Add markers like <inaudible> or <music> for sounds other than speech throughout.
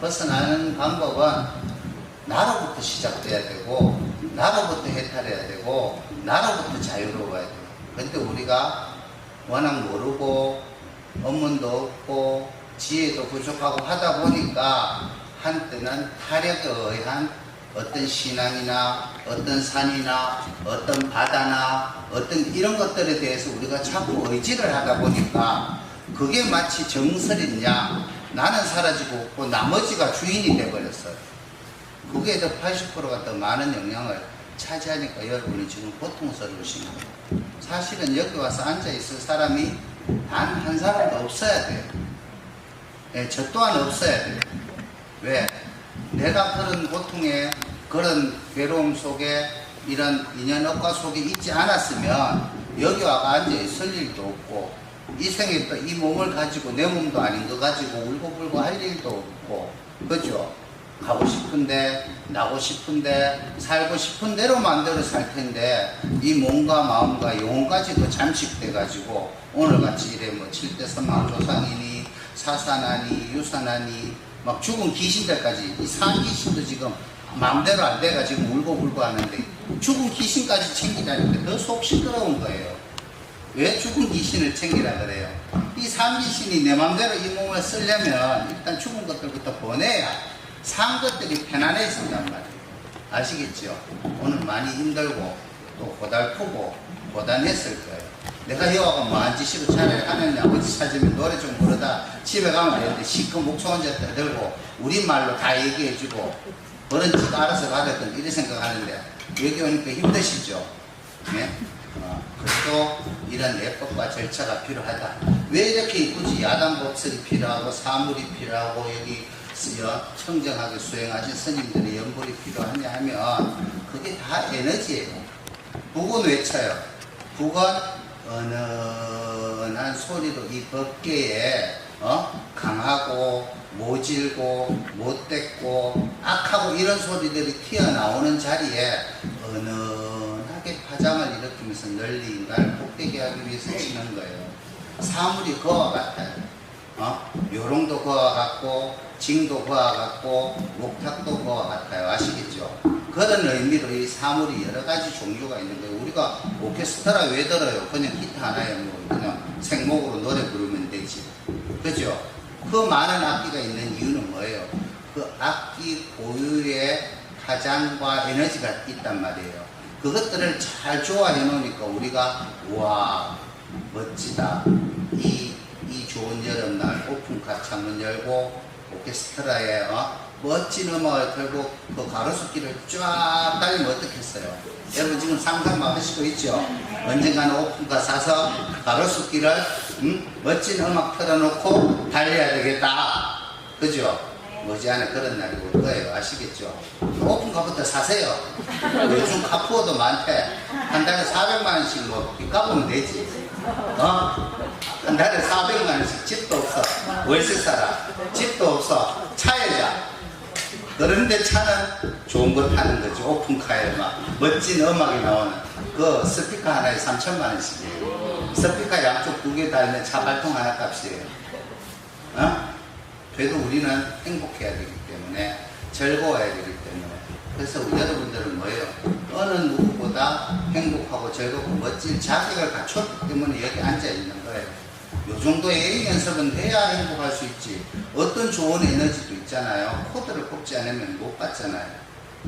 벗어나는 방법은 나로부터 시작돼야 되고 나로부터 해탈해야 되고 나로부터 자유로워야 돼요. 근데 우리가 워낙 모르고 업문도 없고 지혜도 부족하고 하다 보니까 한때는 타력에 의한 어떤 신앙이나 어떤 산이나 어떤 바다나 어떤 이런 것들에 대해서 우리가 자꾸 의지를 하다 보니까 그게 마치 정설이냐 나는 사라지고 없고 나머지가 주인이 돼버렸어요. 그게 더 80%가 더 많은 영향을 차지하니까 여러분이 지금 고통스러우신 거예요. 사실은 여기 와서 앉아있을 사람이 단 한 사람도 없어야 돼요. 예, 저 또한 없어야 돼요. 왜? 내가 그런 고통에, 그런 괴로움 속에, 이런 인연업과 속에 있지 않았으면 여기 와가 앉아있을 일도 없고, 이 생에 또 이 몸을 가지고 내 몸도 아닌 거 가지고 울고불고 할 일도 없고, 그죠? 가고 싶은데, 나고 싶은데, 살고 싶은 대로 마음대로 살 텐데, 이 몸과 마음과 영혼까지도 잠식돼 가지고, 오늘같이 이래 뭐 칠대서망 조상이니, 사산하니, 유산하니, 막 죽은 귀신들까지, 이 산귀신도 지금 마음대로 안 돼가 지금 울고불고 하는데, 죽은 귀신까지 챙기다니까 더 속 시끄러운 거예요. 왜 죽은 귀신을 챙기라 그래요? 이 산귀신이 내 마음대로 이 몸을 쓰려면 일단 죽은 것들부터 보내야 산 것들이 편안해진단 말이에요. 아시겠죠? 오늘 많이 힘들고 또 고달프고 고단했을 거예요. 내가 여와가 뭐 앉으시고 차라리 하나님 아버지 찾으면 노래 좀 부르다 집에 가면 되는데 시커 목소 혼자 떠들고 우리말로 다 얘기해주고 그런 짓 알아서 가겠던 이렇게 생각하는데 여기 오니까 힘드시죠? 네? 어, 그래도 이런 예법과 절차가 필요하다. 왜 이렇게 굳이 야단 법설이 필요하고 사물이 필요하고 여기 청정하게 수행하신 스님들의 연불이 필요하냐 하면 그게 다 에너지예요. 북은 외쳐요. 북은 은은한 소리로 이 법계에 어? 강하고 모질고 못됐고 악하고 이런 소리들이 튀어나오는 자리에 은은하게 일으키면서 널리 인간을 복되게 하기 위해서 치는 거예요. 사물이 그와 같아요. 어? 요롱도 그와 같고 징도 그와 같고 목탁도 그와 같아요. 아시겠죠? 그런 의미로 이 사물이 여러 가지 종류가 있는 거예요. 우리가 오케스트라 왜 들어요? 그냥 기타 하나에 뭐 그냥 생목으로 노래 부르면 되지. 그죠? 그 많은 악기가 있는 이유는 뭐예요? 그 악기 고유의 파장과 에너지가 있단 말이에요. 그것들을 잘 조화해 놓으니까 우리가 와 멋지다. 이, 이 좋은 여름날 오픈카 창문 열고 오케스트라에 어? 멋진 음악을 틀고 그 가로수길을 쫙 달리면 어떻겠어요? 여러분 지금 상상만 하시고 있죠? 언젠가는 오픈카 사서 가로수길을 음? 멋진 음악 틀어놓고 달려야 되겠다. 그죠? 머지않아 그런 날이 올 거예요. 아시겠죠? 오픈카부터 사세요. 요즘 카푸어도 많대. 한 달에 400만원씩 뭐, 빚갚으면 되지. 어? 한 달에 400만원씩 집도 없어. 월세 살아. 집도 없어. 차에 자. 그런데 차는 좋은 거 타는 거지. 오픈카에 막 멋진 음악이 나오는. 그 스피커 하나에 3천만원씩이에요. 스피커 양쪽 두 개 달면 차 발통 하나 값이에요. 어? 그래도 우리는 행복해야 되기 때문에 즐거워야 되기 때문에 그래서 우리 여러분들은 뭐예요? 어느 누구보다 행복하고 즐겁고 멋진 자격을 갖췄기 때문에 여기 앉아 있는 거예요. 요 정도의 연습은 해야 행복할 수 있지. 어떤 좋은 에너지도 있잖아요. 코드를 뽑지 않으면 못 받잖아요.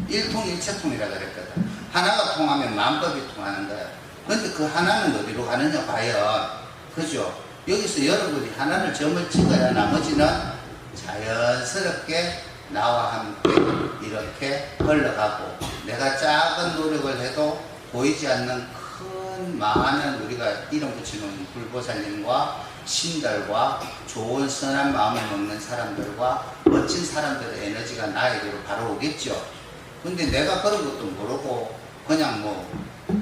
일통일체통이라 그랬거든. 하나가 통하면 만법이 통하는 거야. 근데 그 하나는 어디로 가느냐 과연. 그죠? 여기서 여러분이 하나를 점을 찍어야 나머지는 자연스럽게 나와 함께 이렇게 흘러가고 내가 작은 노력을 해도 보이지 않는 큰 많은 우리가 이름 붙이는 불보살님과 신들과 좋은 선한 마음을 먹는 사람들과 멋진 사람들의 에너지가 나에게로 바로 오겠죠. 근데 내가 그런 것도 모르고 그냥 뭐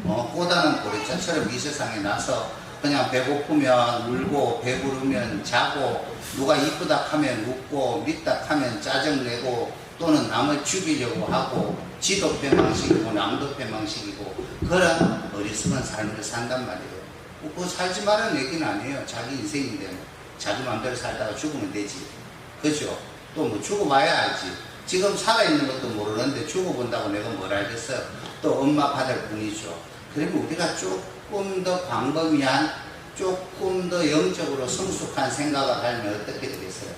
어, 꼬다는 보리차처럼 이 세상에 나서 그냥 배고프면 울고 배부르면 자고 누가 이쁘다 하면 웃고 믿다 하면 짜증내고 또는 남을 죽이려고 하고 지도 패망식이고 남도 패망식이고 그런 어리석은 삶을 산단 말이에요. 그거 살지 말라는 얘기는 아니에요. 자기 인생인데 뭐. 자기 마음대로 살다가 죽으면 되지. 그죠? 또 뭐 죽어봐야 알지. 지금 살아있는 것도 모르는데 죽어본다고 내가 뭘 알겠어요. 또 엄마 받을 뿐이죠. 그러면 우리가 조금 더 광범위한 조금 더 영적으로 성숙한 생각을 하면 어떻게 되겠어요?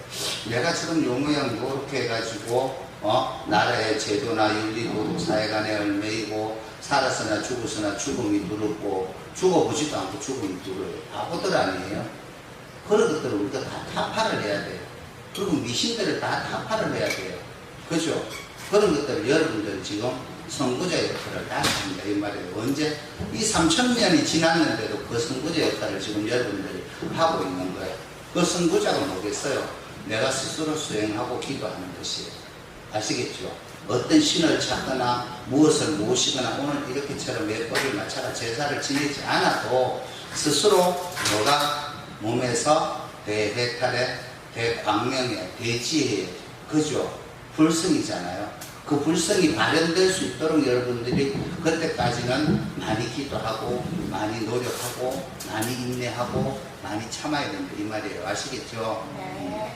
내가 지금 요 모양 요렇게 해가지고 어 나라의 제도나 윤리 도덕 사회 간의 얼매이고 살았으나 죽었으나 죽음이 두렵고 죽어보지도 않고 죽음이 두려워요. 바보들 아니에요? 그런 것들을 우리가 다 타파를 해야 돼요. 그리고 미신들을 다 타파를 해야 돼요. 그죠? 그런 것들을 여러분들 지금 선구자 역할을 다 합니다. 이 말이에요. 언제? 이 3천년이 지났는데도 그 선구자 역할을 지금 여러분들이 하고 있는 거예요. 그 선구자가 뭐겠어요? 내가 스스로 수행하고 기도하는 것이에요. 아시겠죠? 어떤 신을 찾거나 무엇을 모시거나 오늘 이렇게처럼 예법을 맞춰가 제사를 지내지 않아도 스스로 너가 몸에서 대해탈에 대광명에 대지혜에 그죠? 불성이잖아요. 그 불성이 발현될 수 있도록 여러분들이 그때까지는 많이 기도하고 많이 노력하고 많이 인내하고 많이 참아야 된다 이 말이에요. 아시겠죠? 네.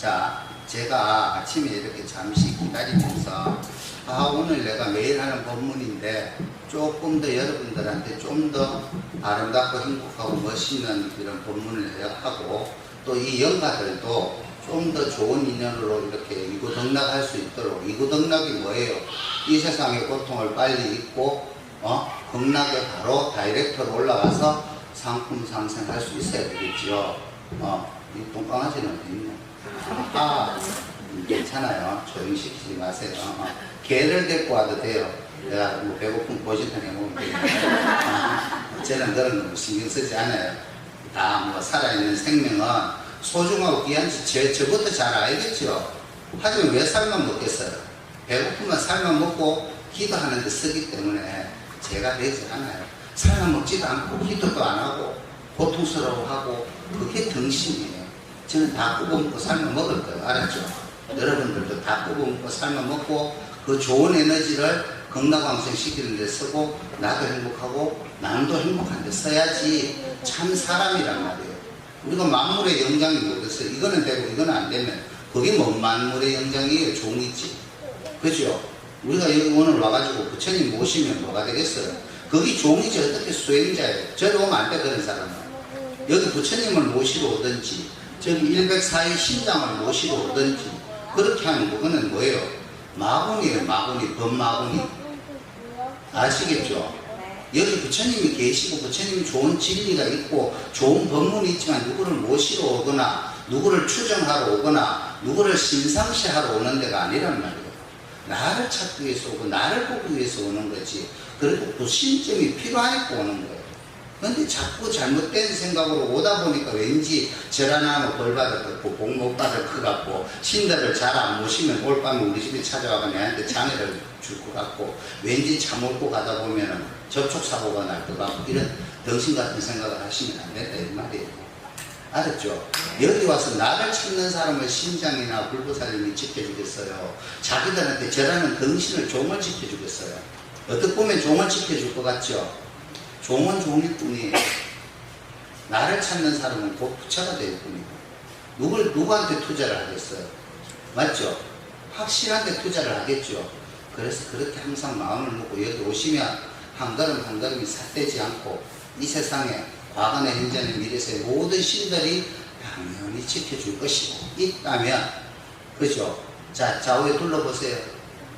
자, 제가 아침에 이렇게 잠시 기다리면서 아 오늘 내가 매일 하는 법문인데 조금 더 여러분들한테 좀 더 아름답고 행복하고 멋있는 이런 법문을 하고 또 이 영가들도 좀 더 좋은 인연으로 이렇게 이구덕락할 수 있도록 이구덕락이 뭐예요? 이 세상의 고통을 빨리 잊고 어 극락에 바로 다이렉트로 올라가서 상품 상승할 수 있어야 되겠지요. 어, 이 똥강아지는 어디 있냐? 아, 괜찮아요. 조용히 시키지 마세요. 어, 개를 데리고 와도 돼요. 내가 뭐 배고픔 보시던 해보면 돼요. 어, 저는 그런 거 신경 쓰지 않아요. 다 뭐 살아있는 생명은 소중하고 귀한지 저, 저부터 잘 알겠죠. 하지만 왜 살만 먹겠어요? 배고프면 살만 먹고 기도하는데 쓰기 때문에 제가 되지 않아요. 살만 먹지도 않고 기도도 안 하고 고통스러워하고 그게 등신이에요. 저는 다 굽어 먹고 삶아 먹을 거예요. 알았죠? 여러분들도 다 굽어 먹고 삶아 먹고 그 좋은 에너지를 건강광생 시키는 데 쓰고 나도 행복하고 남도 행복한 데 써야지 참 사람이란 말이에요. 우리가 만물의 영장이 뭐겠어요? 이거는 되고 이거는 안 되면 그게 뭔 만물의 영장이에요? 종이지. 그죠? 우리가 여기 오늘 와가지고 부처님 모시면 뭐가 되겠어요? 거기 종이지 어떻게 수행자예요? 저리 오면 안 돼, 그런 사람은. 여기 부처님을 모시러 오든지 저기 104의 신장을 모시러 오든지 그렇게 하면 그거는 뭐예요? 마군이에요 마군이 범마군이 아시겠죠? 네. 여기 부처님이 계시고 부처님이 좋은 진리가 있고 좋은 법문이 있지만 누구를 모시러 오거나 누구를 추정하러 오거나 누구를 심상시하러 오는 데가 아니란 말이에요 나를 찾기 위해서 오고 나를 보기 위해서 오는 거지 그리고 그 신점이 필요하니까 오는 거예요 근데 자꾸 잘못된 생각으로 오다 보니까 왠지 절 하나 하면 벌 받을 것 같고 복 못 받을 것 같고 신들을 잘 안 모시면 올 밤에 우리 집에 찾아와서 내한테 장애를 줄 것 같고 왠지 차 몰고 가다 보면은 접촉사고가 날것 같고 이런 덩신 같은 생각을 하시면 안 된다 이 말이에요 알았죠? 여기 와서 나를 찾는 사람을 신장이나 불보살님이 지켜주겠어요 자기들한테 저라는 덩신을 종을 지켜주겠어요 어떻게 보면 종을 지켜줄 것 같죠? 종은 종일 뿐이에요. 나를 찾는 사람은 곧 부처가 될 뿐이고 누굴 누구한테 투자를 하겠어요? 맞죠? 확실한데 투자를 하겠죠. 그래서 그렇게 항상 마음을 먹고 여기 오시면 한 걸음 한 걸음이 삿되지 않고 이 세상에 과거나 현재나 미래세의 모든 신들이 당연히 지켜줄 것이고 있다면 그죠? 자 좌우에 둘러보세요.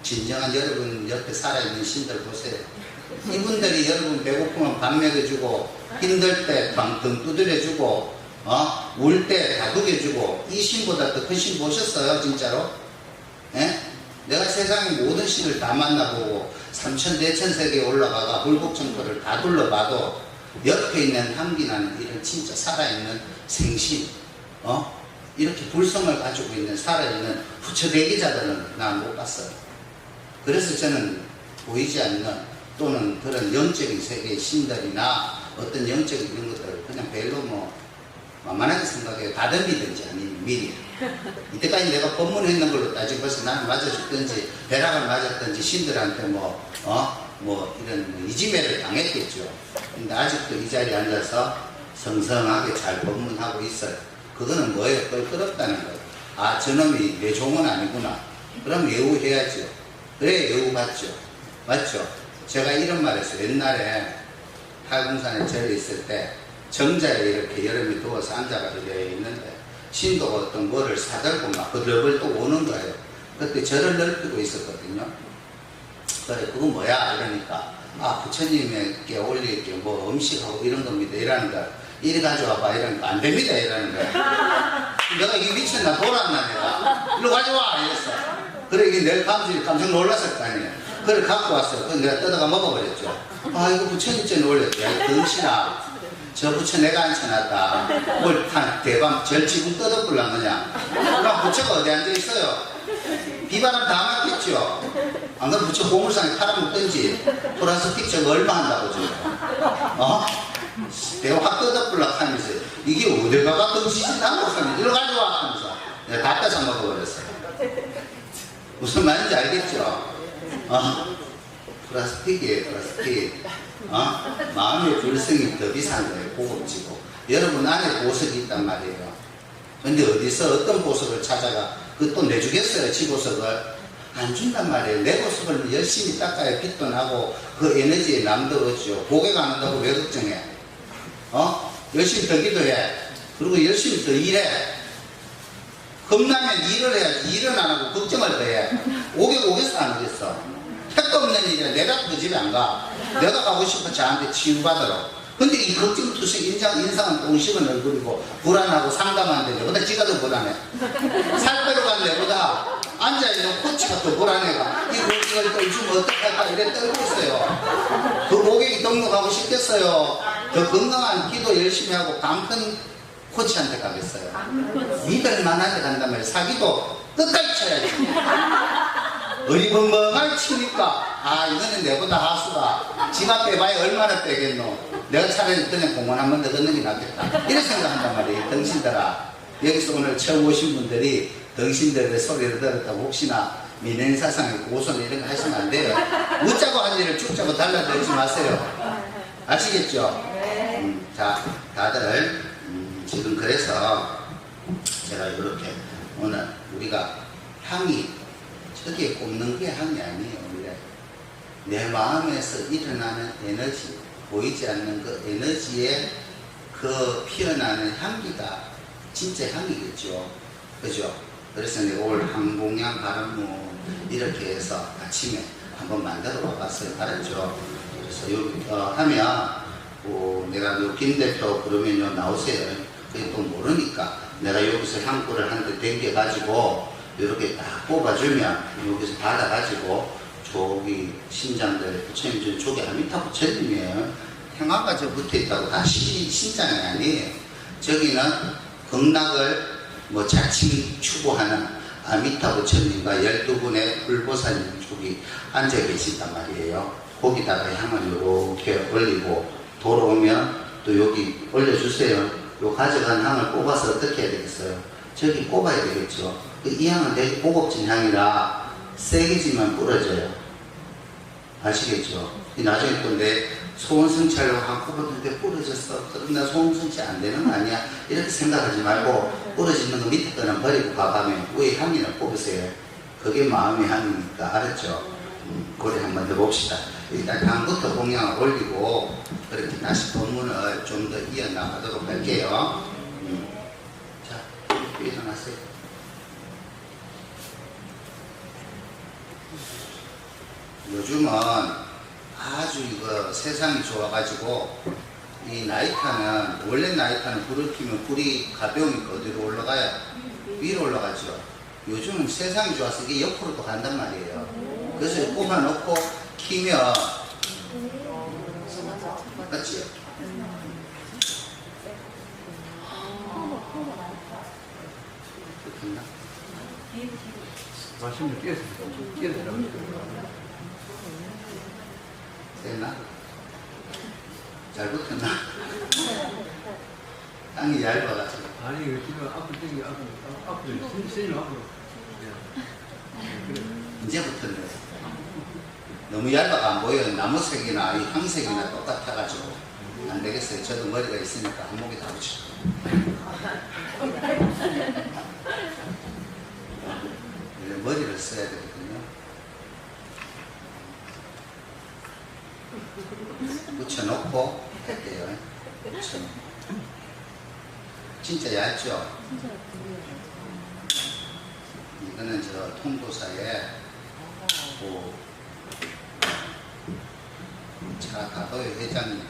진정한 여러분 옆에 살아있는 신들 보세요. 이분들이 여러분 배고프면 밥 먹여주고 힘들 때등 두드려주고 어? 울때 다독여주고 이 신보다 더 큰 신 보셨어요 진짜로? 예? 내가 세상의 모든 신을 다 만나보고 삼천 대천 세계에 올라가가 불국청토를 다 둘러봐도 옆에 있는 향기나는 이런 진짜 살아있는 생신 어? 이렇게 불성을 가지고 있는 살아있는 부처대기자들은 난 못 봤어요 그래서 저는 보이지 않는 또는 그런 영적인 세계의 신들이나 어떤 영적인 이런 것들을 그냥 별로 뭐 만만하게 생각해요. 다덤비든지 아니면 미리. <laughs> 이때까지 내가 법문했는 걸로 따지고 벌써 나는 맞아줬든지 벼락을 맞았든지 신들한테 뭐, 어? 뭐 이런 뭐 이지매를 당했겠죠. 근데 아직도 이 자리에 앉아서 성성하게 잘 법문하고 있어요. 그거는 뭐예요? 껄끄럽다는 거예요. 아 저놈이 내 종은 아니구나. 그럼 예우해야죠. 그래 예우받죠. 맞죠? 제가 이런 말 했어요. 옛날에 팔공산에 절에 있을 때 정자에 이렇게 여름이 더워서 앉아가지고 있는데 신도가 어떤 거를 사들고 막 그들을 또 오는 거예요. 그때 절을 넓히고 있었거든요. 그래 그거 뭐야? 이러니까 아 부처님에게 올릴 게. 뭐 음식하고 이런 겁니다. 이러는 거야. 이리 가져와봐. 이러니까 안 됩니다. 이러는 거야. <laughs> 내가 이게 미쳤나 돌았나 내가. 일로 가져와. 이랬어. 그래 이게 내 감정이 깜짝 놀랐을 거 아니에요. 그래 갖고 왔어요. 그래 내가 뜯어가 먹어버렸죠. 아 이거 부처님께 올렸대. 야 등신아 저 부처 내가 앉혀놨다 뭘한 대밤 뜯어불란 그냥 그럼 부처가 어디 앉아있어요 비바람 다 맞겠죠. 안 그러면 부처 보물상에 팔아먹든지 플라스틱 저거 얼마 한다고 지금. 어? 내가 확 뜯어불락 하면서 이게 어디 가가 덩치지 않고서는 이리 가져와 하면서 내가 다 뺏어 먹어버렸어요. 무슨 말인지 알겠죠? 어? 플라스틱이에요 플라스틱. 어? 마음의 불성이 더 비싼 거예요 고급지고. 여러분 안에 보석이 있단 말이에요. 근데 어디서 어떤 보석을 찾아가 그또 내주겠어요 지보석을? 안 준단 말이에요. 내 보석을 열심히 닦아야 빛도 나고 그 에너지에 남도 얻죠 고개가 안 온다고 왜 걱정해? 어? 열심히 더 기도해. 그리고 열심히 더 일해. 겁나면 일을 해야지 일은 안 하고 걱정을 더 해. 오게 오겠어 안 오겠어. 택도 없는 일이야. 내가 그 집에 안 가 내가 가고 싶어 저한테 치유받으러. 근데 이 걱정투성 인상, 인상은 똥식은 얼굴이고 불안하고 상담하는데 내보다 지가 더 불안해. 살 빼러 간 내보다 앉아있는 코치가 더 불안해가. 이 고객을 떨주면 어떡할까 이래 떨고 있어요. 그 고객이 등록하고 싶겠어요? 더 건강한 기도 열심히 하고 강큰 코치한테 가겠어요. 믿을 만한 데 간단 말이에요. 사기도 끝까지 쳐야지 어리벙벙하게 치니까 아 이거는 내보다 하수가. 집 앞에 봐야 얼마나 빼겠노. 내가 차라리 그냥 공원 한 번 더 걷는 게 낫겠다. 이렇게 생각한단 말이에요. 덩신들아 여기서 오늘 처음 오신 분들이 덩신들의 소리를 들었다고 혹시나 민행사상의 고소나 이런 거 하시면 안 돼요. 웃자고 한 일을 죽자고 달라들지 마세요. 아시겠죠? 음, 자 다들 음, 지금 그래서 제가 이렇게 오늘 우리가 향이 저기에 꼽는 게 향이 아니에요. 원래. 내 마음에서 일어나는 에너지, 보이지 않는 그 에너지에 그 피어나는 향기가 진짜 향이겠죠. 그죠? 그래서 내가 올 항공양 바람무 이렇게 해서 아침에 한번 만들어 봐봤어요. 알았죠? 그래서 여기 어, 하면 어, 내가 요김 대표 그러면요 나오세요. 그게 또 모르니까 내가 여기서 향구를 한 대 댕겨가지고 이렇게 딱 뽑아주면 여기서 받아가지고 저기 신장들 부처님 전 저기 아미타 부처님이에요. 향화가 저 붙어 있다고 다 신, 신장이 아니에요. 저기는 극락을 뭐 자칭 추구하는 아미타 부처님과 12분의 불보사님 쪽이 앉아 계신단 말이에요. 거기다가 향을 이렇게 올리고 돌아오면 또 여기 올려주세요. 요 가져간 향을 뽑아서 어떻게 해야 되겠어요? 저기 꼽아야 되겠죠. 그이 향은 되게 고급진 향이라 세게지만 뿌려져요. 아시겠죠? 이 나중에 또 내 소원성찰로 한 꼽았는데 뿌려졌어. 그럼 나 소원성찰 안 되는 거 아니야? 이렇게 생각하지 말고 뿌려지는 거 밑에 거는 버리고 가가면 위에 향이는 뽑으세요. 그게 마음의 향이니까 알았죠? 음, 그래 한번 해봅시다. 일단 향부터 공양을 올리고 그렇게 다시 본문을 좀 더 이어나가도록 할게요. 음. 자, 일어나세요. 요즘은 아주 이거 세상이 좋아가지고 이 나이타는 원래 나이타는 불을 켜면 불이 가벼우니까 어디로 올라가요? 위로 올라가죠. 요즘은 세상이 좋아서 이게 옆으로도 간단 말이에요. 그래서 꼽아놓고 키면 맞지? 그렇나? 말씀을 뛰어서 뛰어서 됐나? 잘 붙었나? 땅이 얇아가지고 아니 이거 지금 앞으로 뛰기 앞으로 앞으로 선생님 앞으로 그래 이제 붙었네. 너무 얇아가 안 보여요. 나무색이나 이 황색이나 똑같아가지고 안 되겠어요. 저도 머리가 있으니까 한목에 다 붙여. <laughs> 머리를 써야 되거든요. 붙여놓고 할게요. 붙여놓고. 진짜 얇죠? 이거는 저 통도사에 그 자가도의 회장님,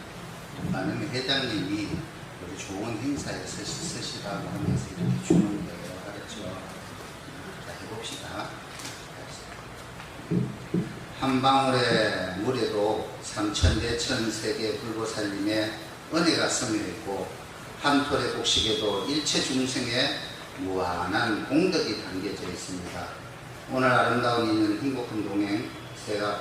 많은 회장님이 우리 좋은 행사에 쓰시, 쓰시 라고 하면서 이렇게 주는 거예요. 알았죠? 자, 해봅시다. 한 방울의 물에도 삼천대천 세계 불보살님의 은혜가 스며 있고 한 톨의 곡식에도 일체 중생의 무한한 공덕이 담겨져 있습니다. 오늘 아름다운 인연 행복한 동행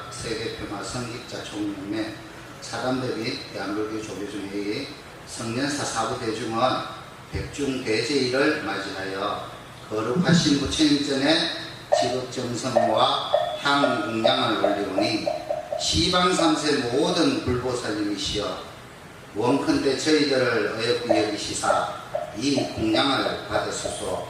세계평화 성직자 총연맹 사단법인 대한불교 조계중회의 성년사 사부 대중은 백중 대제일을 맞이하여 거룩하신 부처님 전에 지극정성과 향 공양을 올리오니 시방삼세 모든 불보살님이시여 원컨대 저희들을 어여삐 여기시사 이 공양을 받으소서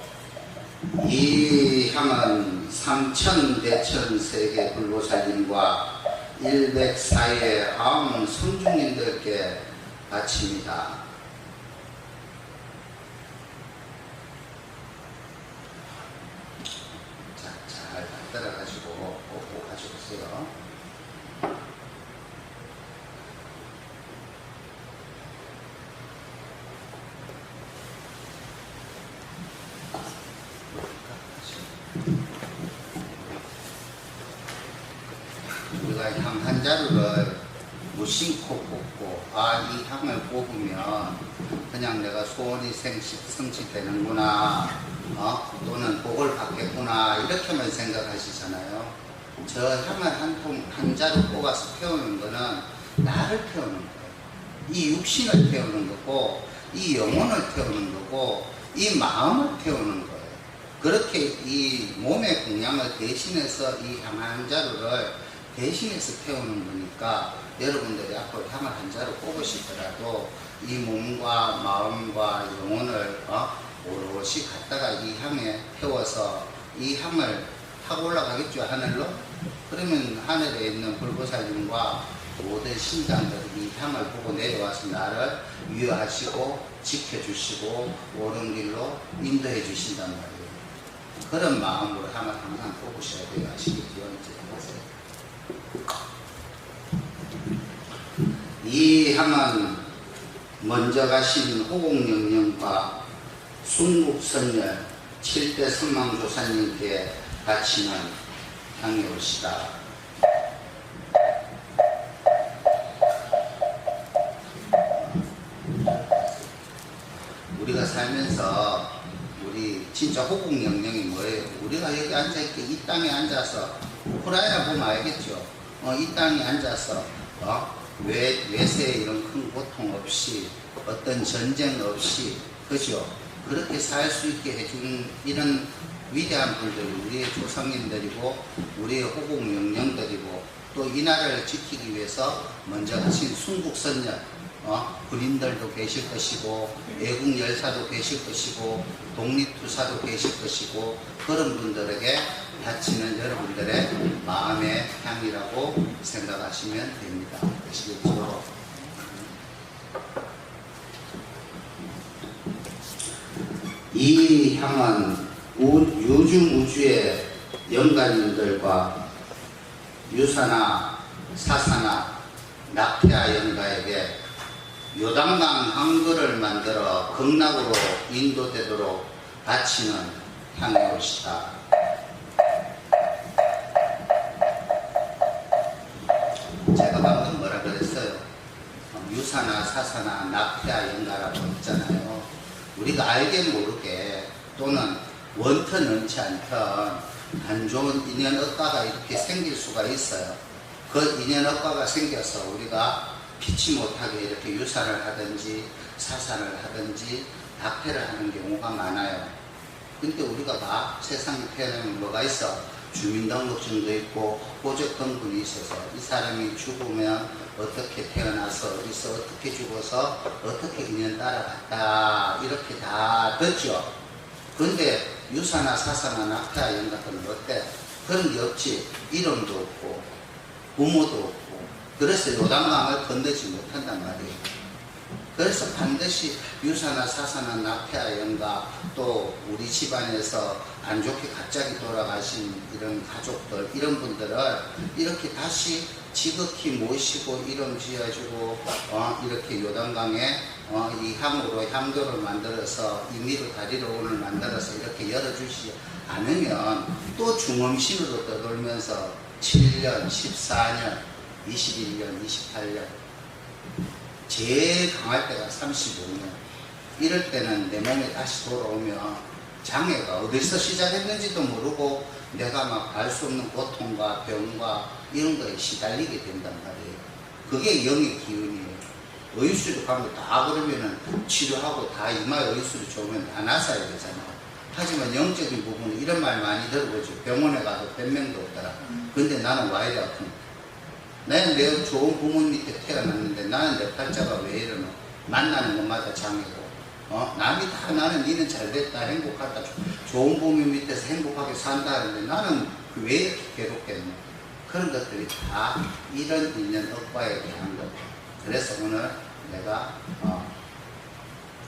이 향은 삼천 대천 세계 불보살님과 일백사의 아무 성중님들께 바칩니다. 자, 잘 따라가지고 꼭 가져오세요. 우리가 향 한 자루를 무심코 뽑고 향을 뽑으면 그냥 내가 소원이 성취되는구나 어? 또는 복을 받겠구나 이렇게만 생각하시잖아요. 저 향을 한 통 한 자루 뽑아서 태우는 거는 나를 태우는 거예요. 이 육신을 태우는 거고 이 영혼을 태우는 거고 이 마음을 태우는 거예요. 그렇게 이 몸의 공양을 대신해서 이 향 한 자루를 대신해서 태우는 거니까 여러분들이 앞으로 향을 한 자루 뽑으시더라도 이 몸과 마음과 영혼을 어? 오롯이 갖다가 이 향에 태워서 이 향을 타고 올라가겠죠 하늘로 그러면 하늘에 있는 불보살님과 모든 신장들이 이 향을 보고 내려와서 나를 위하시고 지켜주시고 옳은 길로 인도해 주신단 말이에요 그런 마음으로 향을 항상 뽑으셔야 돼요 아시겠죠? 이제 보세요. 이 향은 먼저 가신 호공영령과 순국선열 7대 선망조사님께 바치는 향료시다. 우리가 살면서 우리 진짜 호국영령이 뭐예요? 우리가 여기 앉아있게 이 땅에 앉아서 후라이나 보면 알겠죠? 어, 이 땅에 앉아서 어? 외, 외세의 이런 큰 고통 없이 어떤 전쟁 없이 그죠? 그렇게 살 수 있게 해준 이런 위대한 분들이 우리의 조상님들이고 우리의 호국 명령들이고 또 이 나라를 지키기 위해서 먼저 하신 순국선열 어? 군인들도 계실 것이고 애국 열사도 계실 것이고 독립투사도 계실 것이고 그런 분들에게 바치는 여러분들의 향이라고 생각하시면 됩니다. 아시겠죠? 이 향은 우, 요즘 우주의 영가님들과 유사나 사사나 낙태아 영가에게 요단강 항구를 만들어 극락으로 인도되도록 바치는 향이옵시다. 제가 방금 뭐라 그랬어요? 어, 유사나 사사나 낙태아 영가라고 했잖아요. 우리가 알게 모르게 또는 원턴 원치 않던 안 좋은 인연 억가가 이렇게 생길 수가 있어요. 그 인연 억가가 생겨서 우리가 피치 못하게 이렇게 유사를 하든지 사사를 하든지 낙태를 하는 경우가 많아요. 근데 우리가 다 세상에 태어나면 뭐가 있어? 주민등록증도 있고 호적등본이 있어서 이 사람이 죽으면 어떻게 태어나서 어디서 어떻게 죽어서 어떻게 인연 따라갔다 이렇게 다 듣죠. 근데 유사나 사사나 낙태아 이런 것들은 어때? 그런 게 없지. 이름도 없고, 부모도 없고. 그래서 요단강을 건너지 못한단 말이에요. 그래서 반드시 유사나 사사나 낙태아 영가 또 우리 집안에서 안 좋게 갑자기 돌아가신 이런 가족들 이런 분들을 이렇게 다시 지극히 모시고 이름 지어주고 어, 이렇게 요단강에 어, 이 향으로 향도를 만들어서 임의로 다리로 오늘 만들어서 이렇게 열어주지 않으면 또 중음신으로 떠돌면서 7년, 14년, 21년, 28년 제일 강할 때가 35년. 이럴 때는 내 몸에 다시 돌아오면 장애가 어디서 시작했는지도 모르고 내가 막 알 수 없는 고통과 병과 이런 거에 시달리게 된단 말이에요. 그게 영의 기운이에요. 의술을 가면 다 그러면은 치료하고 다 이마에 의술이 좋으면 다 나서야 되잖아요. 하지만 영적인 부분은 이런 말 많이 들어보죠. 병원에 가도 변명도 없더라. 근데 나는 와 이래 아픈 나는 매우 좋은 부모 밑에 태어났는데 나는 내 팔자가 왜 이러노? 만나는 것마다 장애고 어? 남이 다 나는 니는 잘됐다 행복하다 조- 좋은 부모 밑에서 행복하게 산다 하는데 나는 그왜 이렇게 괴롭겠노? 그런 것들이 다 이런 인연 억과에 대한 것 그래서 오늘 내가 어,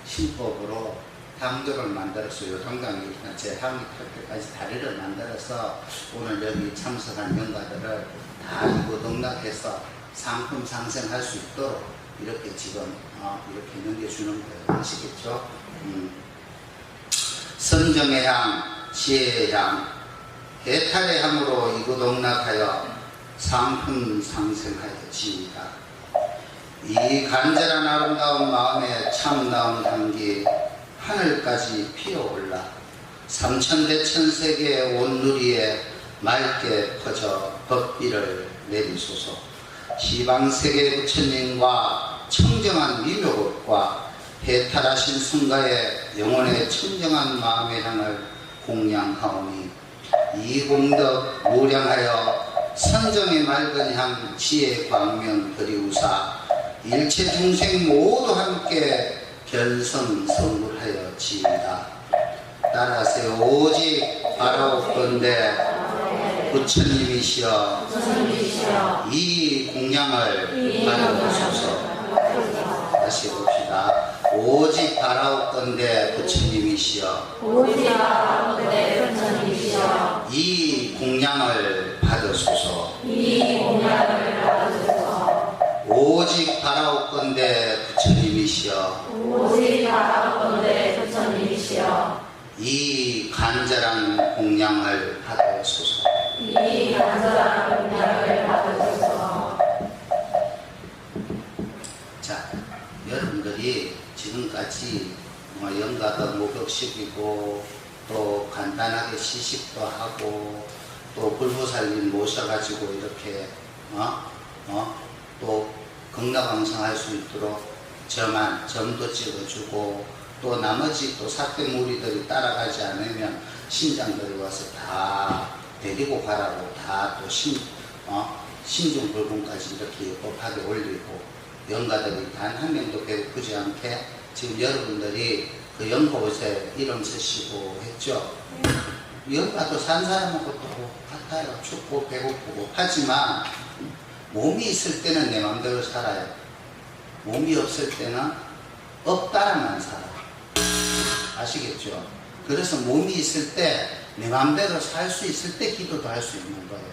신법으로 향도를 만들어서 요동강에 제 향이 탈 때까지 다리를 만들어서 오늘 여기 참석한 영가들을 다 이거 농락해서 상품 상생할 수 있도록 이렇게 지금 어, 이렇게 넘겨주는 거예요. 아시겠죠? 음. 선정의 향, 지혜의 향, 해탈의 향으로 이거 농락하여 상품 상생하여지이다. 이 간절한 아름다운 마음에 참다운 향기 하늘까지 피어올라 삼천대 천세계의 온누리에 맑게 퍼져 법비를 내리소서 시방세계 부처님과 청정한 미묘법과 해탈하신 승가의 영혼의 청정한 마음의 향을 공양하오니 이 공덕 무량하여 선정의 맑은 향 지혜 광명 드리우사 일체 중생 모두 함께 변성 성불하여 지이다. 따라하세요. 오직 바라옵건대 부처님이시여 이 공양을 받아보소서. 다시 봅시다. 오직 바라옵건대 부처님이시여 이 공양을 받으소서. 오직 바라옵건대 부처님이시여 이 간절한 공양을 받으소서. 자, 여러분들이 지금까지 뭐 영가도 목욕시키고 또 간단하게 시식도 하고 또 불보살님 모셔가지고 이렇게 어? 어? 또 건강방송할 수 있도록 저만 점도 찍어주고 또 나머지 또 사태 무리들이 따라가지 않으면 신장들이 와서 다 데리고 가라고 다 또 신, 어? 신중 불공까지 이렇게 법하게 올리고 영가들이 단 한 명도 배고프지 않게 지금 여러분들이 그 연꽃에 이름 쓰시고 했죠. 영가도 산 사람하고 또 같아요. 춥고 배고프고 하지만 몸이 있을 때는 내 마음대로 살아요. 몸이 없을 때는 없다라만 살아. 아시겠죠? 그래서 몸이 있을 때 내 마음대로 살 수 있을 때 기도도 할 수 있는 거예요.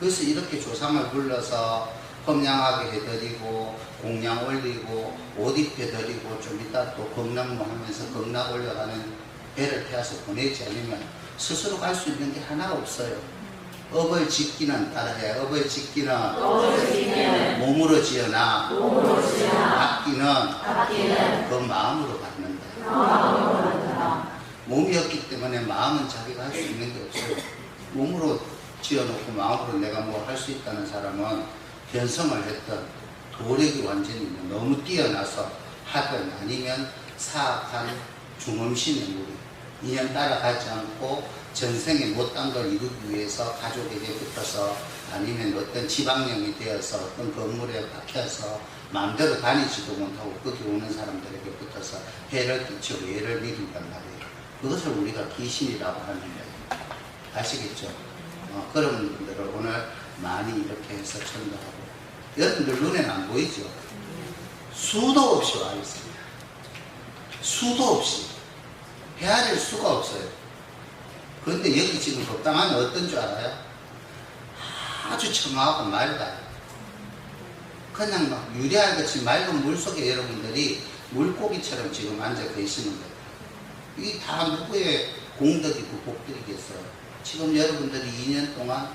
그래서 이렇게 조상을 불러서 험양하게 해드리고 공양 올리고 옷 입혀드리고 좀 이따 또 건강모 하면서 건강 올려가는 배를 태워서 보내지 않으면 스스로 갈 수 있는 게 하나가 없어요. 업을 짓기는 따라해. 업을 짓기는 몸으로 지어나 받기는 그 마음으로 받는다. 몸이 없기 때문에 마음은 자기가 할 수 있는 게 없어요. 몸으로 지어놓고 마음으로 내가 뭐 할 수 있다는 사람은 변성을 했던 도력이 완전히 너무 뛰어나서 하든 아니면 사악한 중음신의 무리 인연 따라가지 않고 전생에 못한 걸 이루기 위해서 가족에게 붙어서 아니면 어떤 지방령이 되어서 어떤 건물에 박혀서 마음대로 다니지도 못하고 거기 오는 사람들에게 붙어서 해를 끼치고 예를 믿는단 말이에요. 그것을 우리가 귀신이라고 하는 거예요. 아시겠죠? 어, 그런 분들을 오늘 많이 이렇게 해서 천도하고 여러분들 눈에는 안 보이죠? 수도 없이 와 있습니다. 수도 없이 헤아릴 수가 없어요. 그런데 여기 지금 법당하면 어떤 줄 알아요? 아주 청하고 맑아요. 그냥 막 유리알 같이 맑은 물 속에 여러분들이 물고기처럼 지금 앉아 계시는 거예요. 이게 다 누구의 공덕이고 복德이겠어요. 지금 여러분들이 2년 동안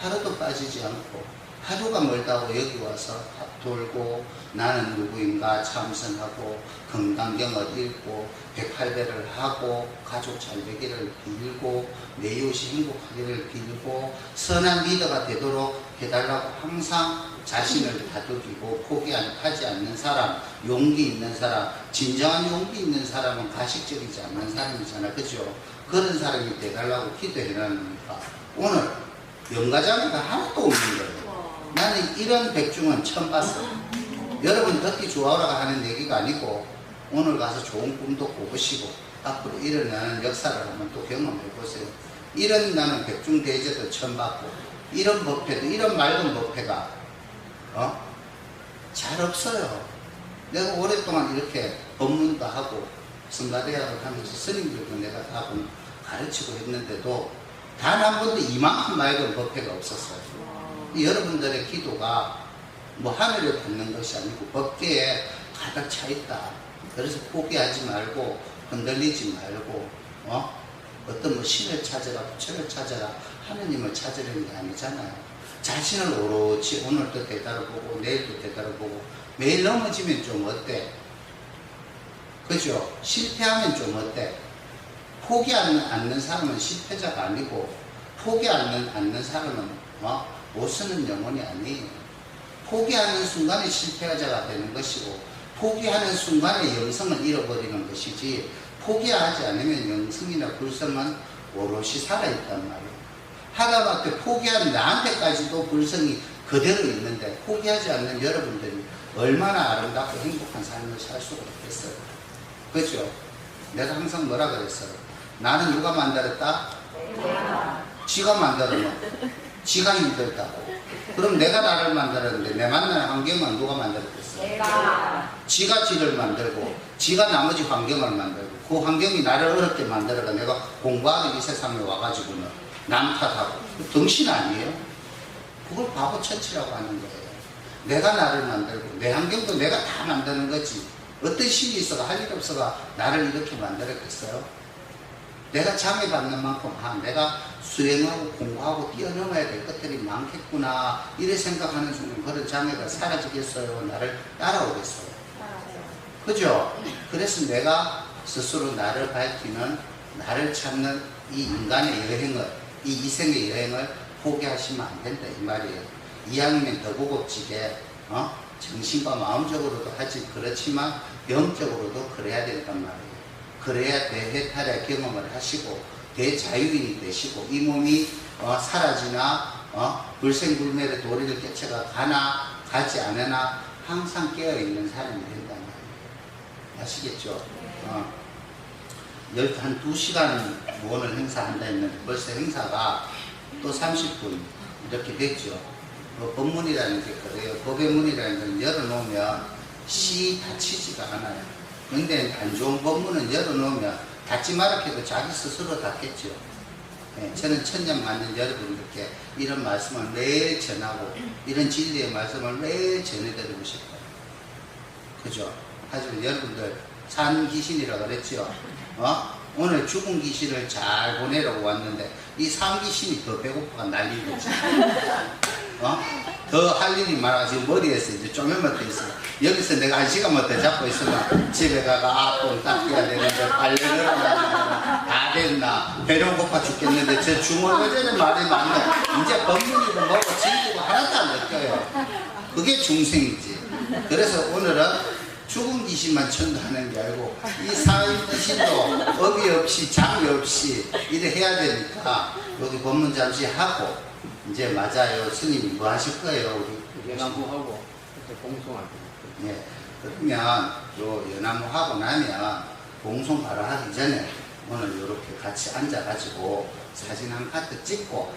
하루도 빠지지 않고 하루가 멀다고 여기 와서 돌고 나는 누구인가 참선하고 건강경을 읽고 108배를 하고 가족 잘 되기를 빌고 내 이웃이 행복하기를 빌고 선한 리더가 되도록 해달라고 항상 자신을 다독이고 포기하지 않는 사람, 용기 있는 사람, 진정한 용기 있는 사람은 가식적이지 않는 사람이잖아. 그죠? 그런 사람이 돼달라고 기도해놨으니까 오늘 영가장애가 하나도 없는 거예요. 나는 이런 백중은 처음 봤어. 여러분 듣기 좋아하라고 하는 얘기가 아니고 오늘 가서 좋은 꿈도 꾸으시고 앞으로 일어나는 역사를 한번 또 경험해 보세요. 이런 나는 백중 대제도 처음 봤고 이런 법회도 이런 맑은 법회가 어? 잘 없어요. 내가 오랫동안 이렇게 법문도 하고 성가대학을 하면서 스님들도 내가 다 가르치고 했는데도 단 한 번도 이만큼 맑은 법회가 없었어요. 이 여러분들의 기도가 뭐 하늘에 닿는 것이 아니고 법계에 가득 차 있다. 그래서 포기하지 말고 흔들리지 말고 어? 어떤 뭐 신을 찾아라 부처를 찾아라 하느님을 찾으려는 게 아니잖아요. 자신을 오롯이 오늘도 되돌아보고 내일도 되돌아보고 매일 넘어지면 좀 어때? 그죠? 실패하면 좀 어때? 포기 않는, 사람은 실패자가 아니고 포기 않는, 않는 사람은 어? 못 쓰는 영혼이 아니에요. 포기하는 순간에 실패자가 되는 것이고 포기하는 순간에 영성을 잃어버리는 것이지 포기하지 않으면 영성이나 불성은 오롯이 살아있단 말이에요. 하다못해 포기한 나한테까지도 불성이 그대로 있는데 포기하지 않는 여러분들이 얼마나 아름답고 행복한 삶을 살 수가 있겠어요. 그죠? 내가 항상 뭐라 그랬어요? 나는 누가 만들었다? 지가 만들었노? 지가 힘들다고. 그럼 내가 나를 만들었는데 내 만나는 환경은 누가 만들었겠어? 내가 지가 지를 만들고 지가 나머지 환경을 만들고 그 환경이 나를 어렵게 만들어가 내가 공부하는 이 세상에 와가지고는 남 탓하고 덩신 아니에요? 그걸 바보 처치라고 하는 거예요. 내가 나를 만들고 내 환경도 내가 다 만드는 거지. 어떤 신이 있어가 할 일 없어가 나를 이렇게 만들었겠어요? 내가 장애받는 만큼 아, 내가 수행하고 공부하고 뛰어넘어야 될 것들이 많겠구나 이래 생각하는 순간 그런 장애가 사라지겠어요? 나를 따라오겠어요? 그죠? 그래서 내가 스스로 나를 밝히는 나를 찾는 이 인간의 여행을 이 이생의 여행을 포기하시면 안 된다 이 말이에요. 이왕이면 더 고급지게 어? 정신과 마음적으로도 하지 그렇지만 영적으로도 그래야 된단 말이에요. 그래야 대해탈의 경험을 하시고 대자유인이 되시고 이 몸이 어, 사라지나 어, 불생불멸의 도리를 깨쳐가 가나 가지 않으나 항상 깨어있는 사람이 된단 말이에요. 아시겠죠? 어, 열- 한 2시간 오늘 행사한다 했는데 벌써 행사가 또 30분 이렇게 됐죠. 뭐 법문이라는 게 그래요. 법의 문이라는 건 열어놓으면 시 닫히지가 않아요. 근데 안 좋은 법문은 열어놓으면 닫지 말아 해도 자기 스스로 닫겠죠. 예, 저는 천년 만년 여러분들께 이런 말씀을 매일 전하고 이런 진리의 말씀을 매일 전해드리고 싶어요. 그죠? 하지만 여러분들 산 귀신이라 그랬죠. 어? 오늘 죽은 귀신을 잘 보내라고 왔는데 이 산 귀신이 더 배고파가 난리인 거지. 어? 더 할 일이 많아 지금 머리에서 이제 쪼매면 돼 있어. 여기서 내가 한 시간만 더 잡고 있으면 집에 가가 앞돈 닦여야 되는데 빨래를 다 됐나 배는 고파 죽겠는데 저 중얼거리는 말이 많네. 이제 법문이고 뭐고 즐기고 하나도 안 느껴요. 그게 중생이지. 그래서 오늘은 죽은 귀신만 천도하는 게 아니고 이 사인 귀신도 업이 없이 장이 없이 이래 해야 되니까 여기 법문 잠시 하고 이제 맞아요. 스님이 뭐 하실 거예요? 우리 그때 공송할 때. 예 그러면 요 연나무 하고 나면 봉송 바로 하기 전에 오늘 이렇게 같이 앉아가지고 사진 한 카트 찍고